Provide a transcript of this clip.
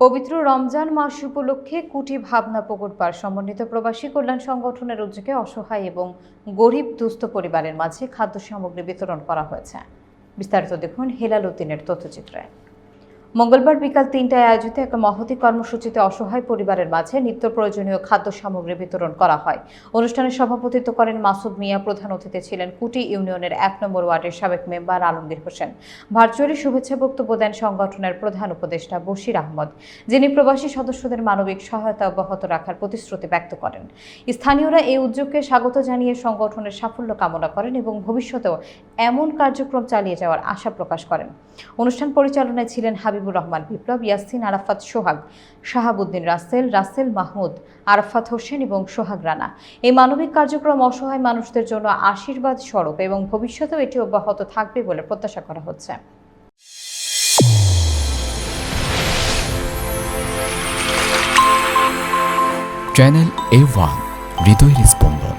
পবিত্র রমজান মাস উপলক্ষে কুটি ভাবনা পুকুরপাড় সমন্বিত প্রবাসী কল্যাণ সংগঠনের উদ্যোগে অসহায় এবং গরিব দুস্থ পরিবারের মাঝে খাদ্য সামগ্রী বিতরণ করা হয়েছে। বিস্তারিত দেখুন হেলাল উদ্দিনের তথ্যচিত্রে। মঙ্গলবার বিকাল তিনটায় আয়োজিত এক মহতি কর্মসূচিতে অসহায় পরিবারের মাঝে নিত্য প্রয়োজনীয় খাদ্য সামগ্রী বিতরণ করা হয়। অনুষ্ঠানে সভাপতিত্ব করেন মাসুদ মিয়া, প্রধান অতিথি ছিলেন কুটি ইউনিয়নের এক নম্বর ওয়ার্ডের সাবেক মেম্বার আলমগীর হোসেন। ভার্চুয়ালি শুভেচ্ছা বক্তব্য দেন সংগঠনের প্রধান উপদেষ্টা বশির আহমদ, যিনি প্রবাসী সদস্যদের মানবিক সহায়তা অব্যাহত রাখার প্রতিশ্রুতি ব্যক্ত করেন। স্থানীয়রা এই উদ্যোগকে স্বাগত জানিয়ে সংগঠনের সাফল্য কামনা করেন এবং ভবিষ্যতেও এমন কার্যক্রম চালিয়ে যাওয়ার আশা প্রকাশ করেন। অনুষ্ঠান পরিচালনায় ছিলেন হাবিবুর রহমান, বিপ্লব ইয়াসিন, আরাফাত সোহাগ, শাহাবুদ্দিন রাসেল রাসেল মাহমুদ, আরাফাত হোসেন এবং সোহাগ রানা। এই মানবিক কার্যক্রম অসহায় মানুষদের জন্য আশীর্বাদ স্বরূপ এবং ভবিষ্যতেও এটি অব্যাহত থাকবে বলে প্রত্যাশা করা হচ্ছে। চ্যানেল এ ওয়ান, হৃদয়ের স্পন্দন।